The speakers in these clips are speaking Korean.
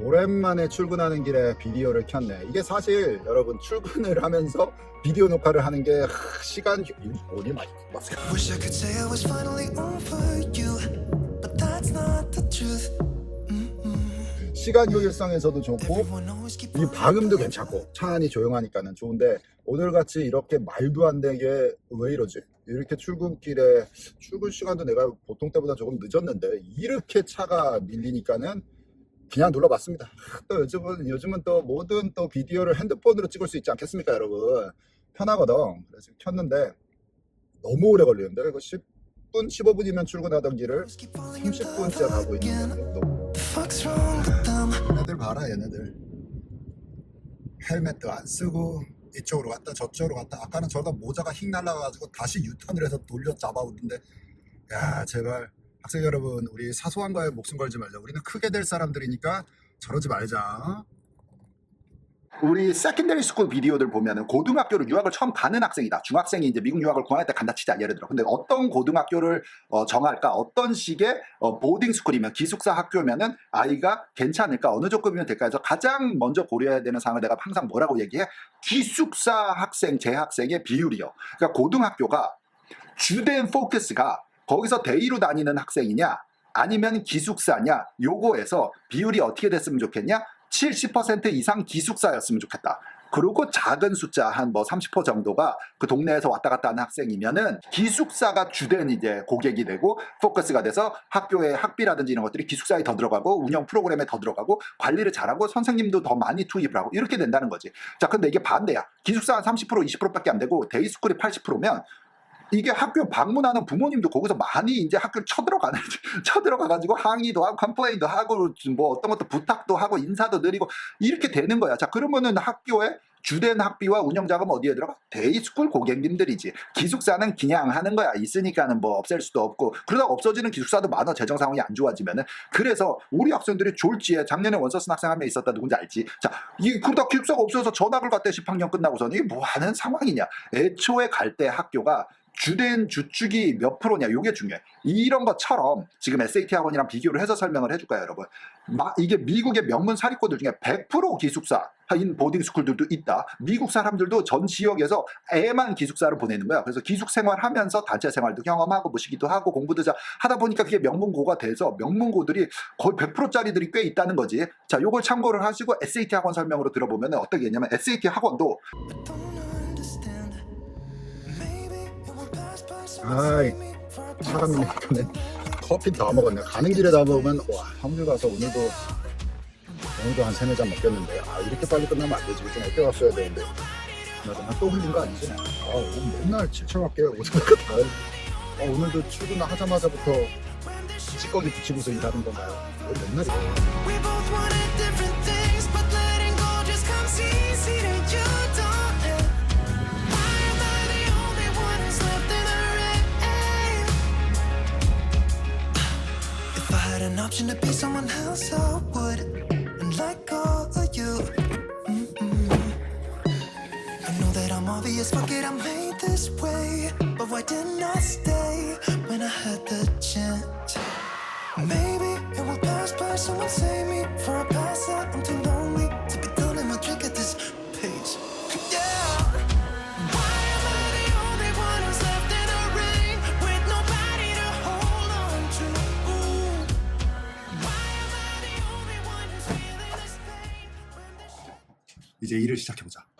오랜만에 출근하는 길에 비디오를 켰네. 이게 사실 여러분 출근을 하면서 비디오 녹화를 하는 게 하, 시간 효- 어디 많이 봤어요. 시간 효율성에서도 좋고 이 방음도 괜찮고 차 안이 조용하니까는 좋은데 오늘 같이 이렇게 말도 안 되게 왜 이러지? 이렇게 출근길에 출근 시간도 내가 보통 때보다 조금 늦었는데 이렇게 차가 밀리니까는 그냥 눌러봤습니다. 또 요즘은 요즘은 또 모든 또 비디오를 핸드폰으로 찍을 수 있지 않겠습니까, 여러분? 편하거든. 그래서 켰는데 너무 오래 걸리는데 이거 10분, 15분이면 출근하던 길을 always keep falling in love 30분째 가고. 있는. 너무? 얘네들 봐라 얘네들 헬멧도 안 쓰고 이쪽으로 갔다 저쪽으로 갔다 아까는 저러다 모자가 휙 날라가가지고 다시 유턴을 해서 돌려 잡아오던데 야 제발 학생 여러분 우리 사소한 거에 목숨 걸지 말자 우리는 크게 될 사람들이니까 저러지 말자 우리 세컨더리 스쿨 비디오들 보면은 고등학교를 유학을 처음 가는 학생이다. 중학생이 이제 미국 유학을 구할 때 간다 치자 예를 들어. 근데 어떤 고등학교를 어, 정할까? 어떤 식의 어, 보딩 스쿨이면 기숙사 학교면은 아이가 괜찮을까? 어느 조건이면 될까? 해서 가장 먼저 고려해야 되는 사항을 내가 항상 뭐라고 얘기해? 기숙사 학생, 재학생의 비율이요. 그러니까 고등학교가 주된 포커스가 거기서 데이로 다니는 학생이냐 아니면 기숙사냐 요거에서 비율이 어떻게 됐으면 좋겠냐 70% 이상 기숙사였으면 좋겠다. 그리고 작은 숫자 한 뭐 30% 정도가 그 동네에서 왔다 갔다 하는 학생이면은 기숙사가 주된 이제 고객이 되고 포커스가 돼서 학교의 학비라든지 이런 것들이 기숙사에 더 들어가고 운영 프로그램에 더 들어가고 관리를 잘하고 선생님도 더 많이 투입을 하고 이렇게 된다는 거지. 자, 근데 이게 반대야. 기숙사 한 30% 20%밖에 안 되고 데이스쿨이 80%면 이게 학교 방문하는 부모님도 거기서 많이 이제 학교를 쳐들어가는 쳐들어가가지고 항의도 하고 컴플레인도 하고 뭐 어떤 것도 부탁도 하고 인사도 드리고 이렇게 되는 거야. 자 그러면은 학교에 주된 학비와 운영 자금 어디에 들어가? 데이스쿨 고객님들이지. 기숙사는 그냥 하는 거야. 있으니까는 뭐 없앨 수도 없고 그러다 없어지는 기숙사도 많아. 재정 상황이 안 좋아지면은. 그래서 우리 학생들이 졸지에 작년에 원서슨 학생 한 명 있었다 누군지 알지? 자, 이 그러다 기숙사가 없어서 전학을 갔대 10학년 끝나고선 이게 뭐 하는 상황이냐? 애초에 갈 때 학교가 주된 주축이 몇 프로냐? 요게 중요해. 이런 것처럼 지금 SAT 학원이랑 비교를 해서 설명을 해줄까요 여러분. 마- 이게 미국의 명문 사립고들 중에 100% 기숙사인 보딩스쿨들도 있다. 미국 사람들도 전 지역에서 애만 기숙사를 보내는 거야. 그래서 기숙 생활하면서 단체 생활도 경험하고 무시기도 하고 공부도 자 하다 보니까 그게 명문고가 돼서 명문고들이 거의 100%짜리들이 꽤 있다는 거지. 자 요걸 참고를 하시고 SAT 학원 설명으로 들어보면 어떻게 했냐면 SAT 학원도 아이, save me for a 사람 이니까는 커피 다 먹었네. 가는 길에 다 먹으면 와 성주 가서 오늘도 오늘도 한 세네 잔 먹겠는데 아 이렇게 빨리 끝나면 안 되지. 좀 어때 왔어야 되는데. 나도 또 흘린 거 아니지? 아 오늘 맨날 칠칠할게 오늘 다. 아, 오늘도 출근하자마자부터 찌꺼기 붙이고서 일하는 건가요? 왜 맨날? We by, someone save me for a pass out. I'm too lonely to be done in my drink at this pace. I I 이제 일을 시작해보자.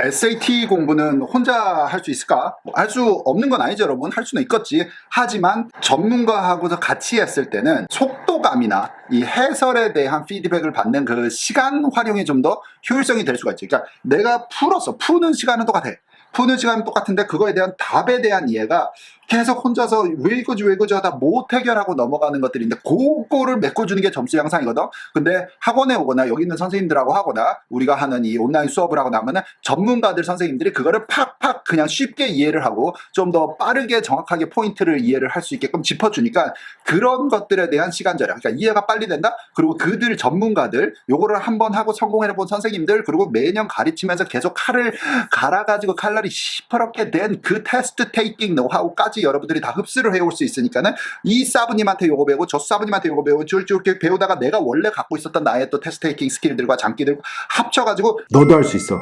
SAT 공부는 혼자 할 수 있을까? 할 수 없는 건 아니죠, 여러분. 할 수는 있겠지. 하지만 전문가하고서 같이 했을 때는 속도감이나 이 해설에 대한 피드백을 받는 그 시간 활용이 좀 더 효율성이 될 수가 있지. 그러니까 내가 풀었어. 푸는 시간은 똑같아. 푸는 시간은 똑같은데 그거에 대한 답에 대한 이해가 계속 혼자서 왜 이거지 왜 이거지 하다 못 해결하고 넘어가는 것들인데 그거를 메꿔주는 게 점수 향상이거든. 근데 학원에 오거나 여기 있는 선생님들하고 하거나 우리가 하는 이 온라인 수업을 하고 나면은 전문가들 선생님들이 그거를 팍팍 그냥 쉽게 이해를 하고 좀 더 빠르게 정확하게 포인트를 이해를 할 수 있게끔 짚어주니까 그런 것들에 대한 시간 절약. 그러니까 이해가 빨리 된다. 그리고 그들 전문가들 요거를 한번 하고 성공해본 선생님들 그리고 매년 가르치면서 계속 칼을 갈아가지고 칼날이 시퍼렇게 된 그 테스트 테이킹 노하우까지 여러분들이 다 흡수를 해올 수 있으니까는 이 사부님한테 요거 배우고 저 사부님한테 요거 배우고 쭉쭉 이렇게 배우다가 내가 원래 갖고 있었던 나의 또 테스트 테이킹 스킬들과 장기들 합쳐가지고 너도 할 수 있어.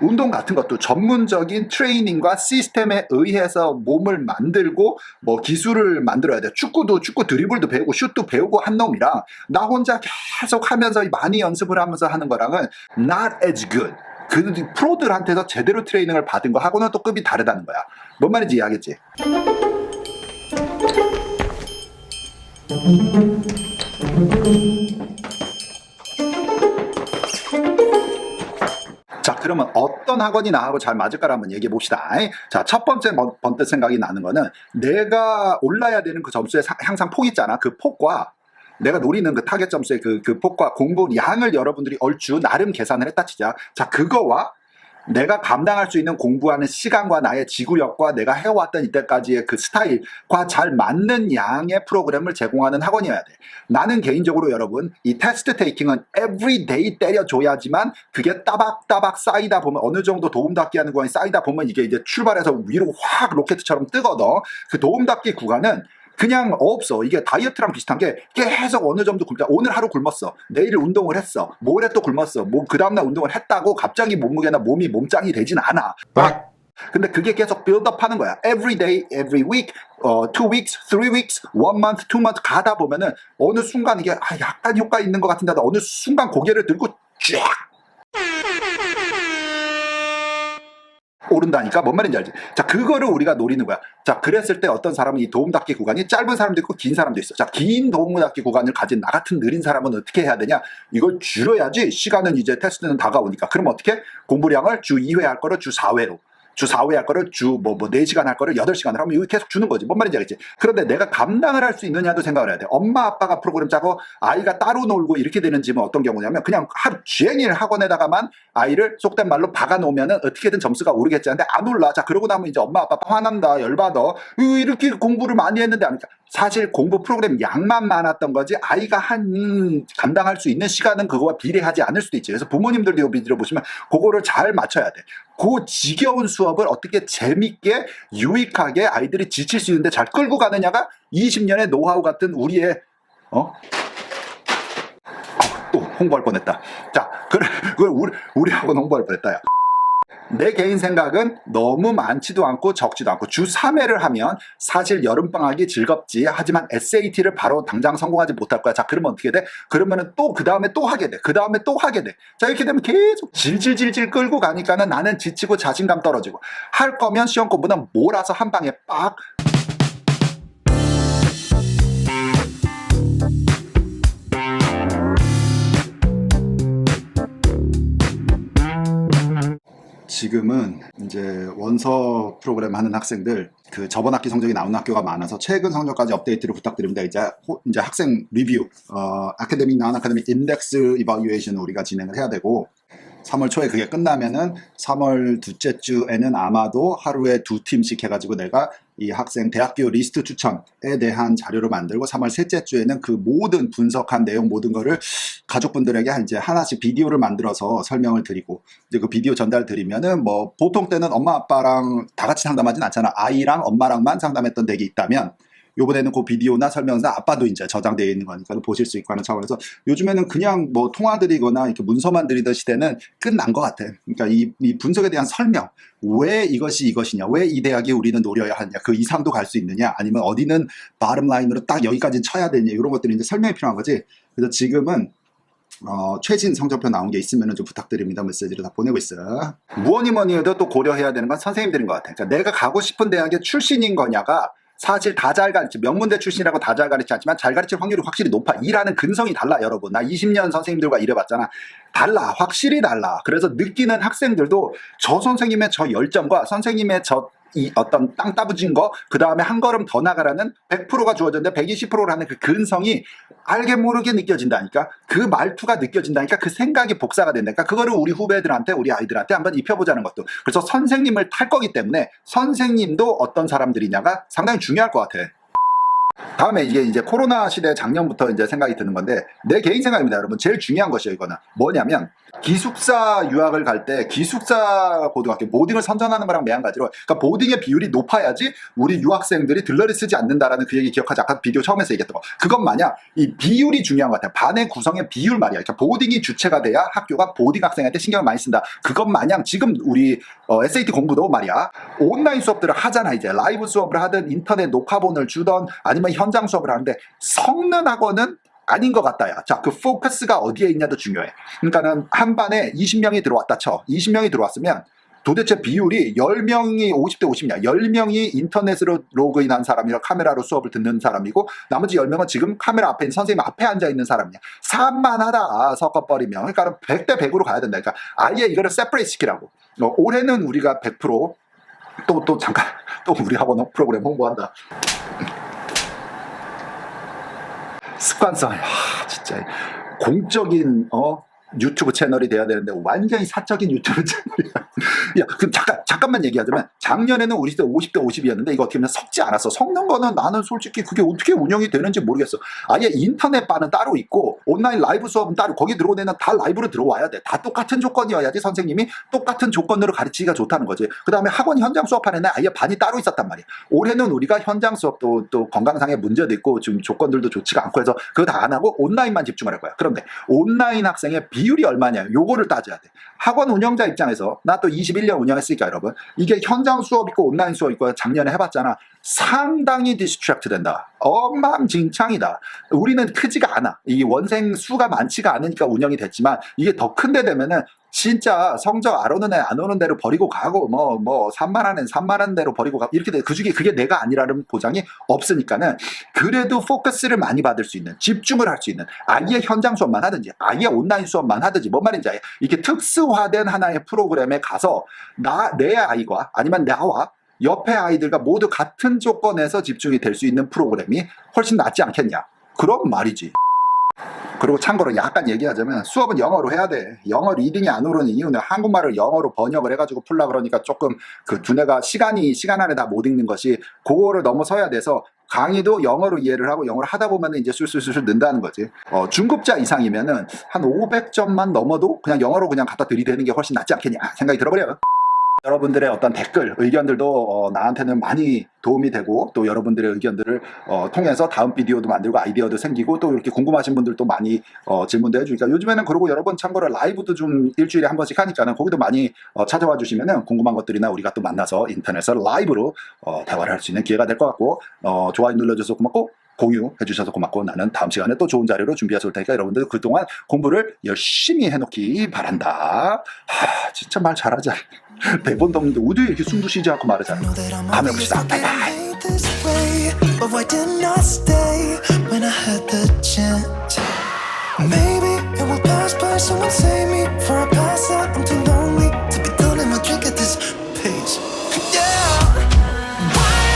운동 같은 것도 전문적인 트레이닝과 시스템에 의해서 몸을 만들고 뭐 기술을 만들어야 돼. 축구도 축구 드리블도 배우고 슛도 배우고 한 놈이랑 나 혼자 계속 하면서 많이 연습을 하면서 하는 거랑은 not as good. 그 프로들한테서 제대로 트레이닝을 받은 거 하고는 또 급이 다르다는 거야. 뭔 말인지 이해하겠지? 자, 그러면 어떤 학원이 나하고 잘 맞을까를 한번 얘기해 봅시다. 자, 첫 번째 번- 번뜩 생각이 나는 거는 내가 올라야 되는 그 점수의 사- 향상 폭 있잖아. 그 폭과 내가 노리는 그 타겟 점수의 그, 그 폭과 공부 양을 여러분들이 얼추 나름 계산을 했다 치자. 자, 그거와 내가 감당할 수 있는 공부하는 시간과 나의 지구력과 내가 해왔던 이때까지의 그 스타일과 잘 맞는 양의 프로그램을 제공하는 학원이어야 돼. 나는 개인적으로 여러분, 이 테스트 테이킹은 everyday 때려줘야지만 그게 따박따박 쌓이다 보면 어느 정도 도움닫기 하는 구간이 쌓이다 보면 이게 이제 출발해서 위로 확 로켓처럼 뜨거든. 그 도움닫기 구간은 그냥 없어. 이게 다이어트랑 비슷한 게 계속 어느 정도 굶다. 오늘 하루 굶었어. 내일 운동을 했어. 모레 또 굶었어. 뭐 그 다음날 운동을 했다고 갑자기 몸무게나 몸이 몸짱이 되진 않아. 근데 그게 계속 빌드업 하는 거야. Every day, every week, 어, two weeks, three weeks, one month, two months 가다 보면은 어느 순간 이게 아, 약간 효과 있는 것 같은데 어느 순간 고개를 들고 쫙 오른다니까 뭔 말인지 알지? 자 그거를 우리가 노리는 거야. 자 그랬을 때 어떤 사람은 이 도움닫기 구간이 짧은 사람도 있고 긴 사람도 있어. 자 긴 도움닫기 구간을 가진 나 같은 느린 사람은 어떻게 해야 되냐? 이걸 줄여야지 시간은 이제 테스트는 다가오니까. 그럼 어떻게? 공부량을 주 2회 할 거를 주 4회로. 주 4회 할 거를 주 뭐 뭐 4시간 할 거를 8시간 하면 이거 계속 주는 거지. 뭔 말인지 알겠지? 그런데 내가 감당을 할 수 있느냐도 생각을 해야 돼. 엄마 아빠가 프로그램 짜고 아이가 따로 놀고 이렇게 되는 집은 어떤 경우냐면 그냥 하루 종일 학원에다가만 아이를 속된 말로 박아 놓으면은 어떻게든 점수가 오르겠지. 근데 안 올라. 자, 그러고 나면 이제 엄마 아빠 화난다. 열받아. 으, 이렇게 공부를 많이 했는데 안 하니까. 사실 공부 프로그램 양만 많았던 거지 아이가 한 음, 감당할 수 있는 시간은 그거와 비례하지 않을 수도 있지. 그래서 부모님들도 이 비디오 보시면 그거를 잘 맞춰야 돼. 그 지겨운 수업을 어떻게 재밌게 유익하게 아이들이 지칠 수 있는데 잘 끌고 가느냐가 20년의 노하우 같은 우리의 어? 아, 또 홍보할 뻔했다. 자, 그걸 우리 우리하고 홍보할 뻔했다. 야. 내 개인 생각은 너무 많지도 않고 적지도 않고 주 3회를 하면 사실 여름방학이 즐겁지 하지만 SAT를 바로 당장 성공하지 못할 거야. 자 그러면 어떻게 돼? 그러면은 또 그 다음에 또 하게 돼 그 다음에 또 하게 돼 자 이렇게 되면 계속 질질질질 끌고 가니까는 나는 지치고 자신감 떨어지고 할 거면 시험 공부는 몰아서 한 방에 빡 지금은 이제 원서 프로그램 하는 학생들 그 저번 학기 성적이 나온 학교가 많아서 최근 성적까지 업데이트를 부탁드립니다. 이제 호- 이제 학생 리뷰, 어, 아카데믹 나온 아카데믹 인덱스 이바ሉ에이션 우리가 진행을 해야 되고 3월 초에 그게 끝나면은 3월 둘째 주에는 아마도 하루에 두 팀씩 해가지고 내가 이 학생 대학교 리스트 추천에 대한 자료를 만들고 3월 셋째 주에는 그 모든 분석한 내용 모든 거를 가족분들에게 이제 하나씩 비디오를 만들어서 설명을 드리고 이제 그 비디오 전달 드리면은 뭐 보통 때는 엄마 아빠랑 다 같이 상담하진 않잖아. 아이랑 엄마랑만 상담했던 댁이 있다면 요번에는 그 비디오나 설명서 아빠도 이제 저장되어 있는 거니까 보실 수 있고 하는 차원에서 요즘에는 그냥 뭐 통화 드리거나 이렇게 문서만 드리던 시대는 끝난 것 같아. 그러니까 이, 이 분석에 대한 설명, 왜 이것이 이것이냐, 왜 이 대학이 우리는 노려야 하냐, 그 이상도 갈 수 있느냐, 아니면 어디는 바름 라인으로 딱 여기까지 쳐야 되냐, 이런 것들이 이제 설명이 필요한 거지. 그래서 지금은 어, 최신 성적표 나온 게 있으면 좀 부탁드립니다. 메시지를 다 보내고 있어요. 무엇이 뭐니 해도 또 고려해야 되는 건 선생님들인 것 같아요. 그러니까 내가 가고 싶은 대학의 출신인 거냐가 사실 다 잘 가르치, 명문대 출신이라고 다 잘 가르치지 않지만 잘 가르칠 확률이 확실히 높아. 일하는 근성이 달라, 여러분. 나 20년 선생님들과 일해봤잖아. 달라. 확실히 달라. 그래서 느끼는 학생들도 저 선생님의 저 열정과 선생님의 저 이 어떤 땅 따부진 거, 그 다음에 한 걸음 더 나가라는 100%가 주어졌는데 120%라는 그 근성이 알게 모르게 느껴진다니까. 그 말투가 느껴진다니까. 그 생각이 복사가 된다니까. 그거를 우리 후배들한테, 우리 아이들한테 한번 입혀보자는 것도. 그래서 선생님을 탈 거기 때문에 선생님도 어떤 사람들이냐가 상당히 중요할 것 같아. 다음에 이게 이제 코로나 시대 작년부터 이제 생각이 드는 건데 내 개인 생각입니다, 여러분. 제일 중요한 것이에요, 이거는. 뭐냐면 기숙사 유학을 갈 때 기숙사 고등학교 보딩을 선전하는 거랑 매한가지로 그러니까 보딩의 비율이 높아야지 우리 유학생들이 들러리 쓰지 않는다라는 그 얘기 기억하지? 아까 비디오 처음에서 얘기했던 거. 그건 마냥 이 비율이 중요한 것 같아요. 반의 구성의 비율 말이야. 그러니까 보딩이 주체가 돼야 학교가 보딩 학생한테 신경을 많이 쓴다. 그것 마냥 지금 우리 어, SAT 공부도 말이야. 온라인 수업들을 하잖아 이제. 라이브 수업을 하든 인터넷 녹화본을 주던 아니면 현장 수업을 하는데 성능 학원은 아닌 것 같다야. 자, 그 포커스가 어디에 있냐도 중요해. 그러니까는 한 반에 20명이 들어왔다 쳐. 20명이 들어왔으면 도대체 비율이 10명이 50대 50이냐. 10명이 인터넷으로 로그인한 사람이라 카메라로 수업을 듣는 사람이고 나머지 10명은 지금 카메라 앞에 선생님 앞에 앉아 있는 사람이야. 산만하다. 섞어버리면. 그러니까 100대 100으로 가야 된다. 그러니까 아예 이거를 세퍼레이트 시키라고. 어, 올해는 우리가 100%또 또 잠깐 또 우리 학원 프로그램 홍보한다. 습관성. 아, 진짜 공적인 어 유튜브 채널이 돼야 되는데 완전히 사적인 유튜브 채널이야. 야, 그럼 잠깐 잠깐만 얘기하자면 작년에는 우리 때 50대 50이었는데 이거 어떻게 보면 섞지 않았어. 섞는 거는 나는 솔직히 그게 어떻게 운영이 되는지 모르겠어. 아예 인터넷 바는 따로 있고 온라인 라이브 수업은 따로 거기 들어온 애는 다 라이브로 들어와야 돼. 다 똑같은 조건이어야지 선생님이 똑같은 조건으로 가르치기가 좋다는 거지. 그다음에 학원 현장 수업하는 애는 아예 반이 따로 있었단 말이야. 올해는 우리가 현장 수업도 또 건강상의 문제도 있고 지금 조건들도 좋지가 않고 해서 그거 다 안 하고 온라인만 집중을 할 거야. 그런데 온라인 학생의 비 율이 얼마냐 요거를 따져야 돼. 학원 운영자 입장에서 나 또 21년 운영했으니까 여러분 이게 현장 수업 있고 온라인 수업 있고 작년에 해봤잖아. 상당히 디스트랙트 된다. 엉망진창이다. 우리는 크지가 않아. 이 원생 수가 많지가 않으니까 운영이 됐지만 이게 더 큰 데 되면은 진짜 성적 안 오는 애 안 오는 대로 버리고 가고 뭐뭐 3만 원엔 3만 원 대로 버리고 가고 이렇게 돼. 그중에 그게 내가 아니라는 보장이 없으니까는 그래도 포커스를 많이 받을 수 있는 집중을 할 수 있는 아예 현장 수업만 하든지 아예 온라인 수업만 하든지 뭔 말인지 알 이렇게 특수화된 하나의 프로그램에 가서 나 내 아이가 아니면 나와 옆에 아이들과 모두 같은 조건에서 집중이 될 수 있는 프로그램이 훨씬 낫지 않겠냐? 그런 말이지 그리고 참고로 약간 얘기하자면 수업은 영어로 해야 돼. 영어 리딩이 안 오르는 이유는 한국말을 영어로 번역을 해가지고 풀라 그러니까 조금 그 두뇌가 시간이 시간 안에 다 못 읽는 것이 그거를 넘어서야 돼서 강의도 영어로 이해를 하고 영어를 하다 보면 이제 술술술 는다는 거지. 어, 중급자 이상이면은 한 500점만 넘어도 그냥 영어로 그냥 갖다 들이대는 게 훨씬 낫지 않겠냐 생각이 들어버려요. 여러분들의 어떤 댓글, 의견들도 어, 나한테는 많이 도움이 되고 또 여러분들의 의견들을 어, 통해서 다음 비디오도 만들고 아이디어도 생기고 또 이렇게 궁금하신 분들도 많이 어, 질문도 해주니까 요즘에는 그러고 여러분 참고로 라이브도 좀 일주일에 한 번씩 하니까는 거기도 많이 어, 찾아와 주시면은 궁금한 것들이나 우리가 또 만나서 인터넷에서 라이브로 어, 대화를 할 수 있는 기회가 될 것 같고 어, 좋아요 눌러줘서 고맙고 공유해 주셔서 고맙고 나는 다음 시간에 또 좋은 자료로 준비해서 올 테니까 여러분들 그동안 공부를 열심히 해놓기 바란다. 하, 진짜 말 잘하자. 대본도 없는데 어디 이렇게 숨도 쉬지 않고 말하잖아. 다음에 봅시다. Maybe it will pass by. Someone save me for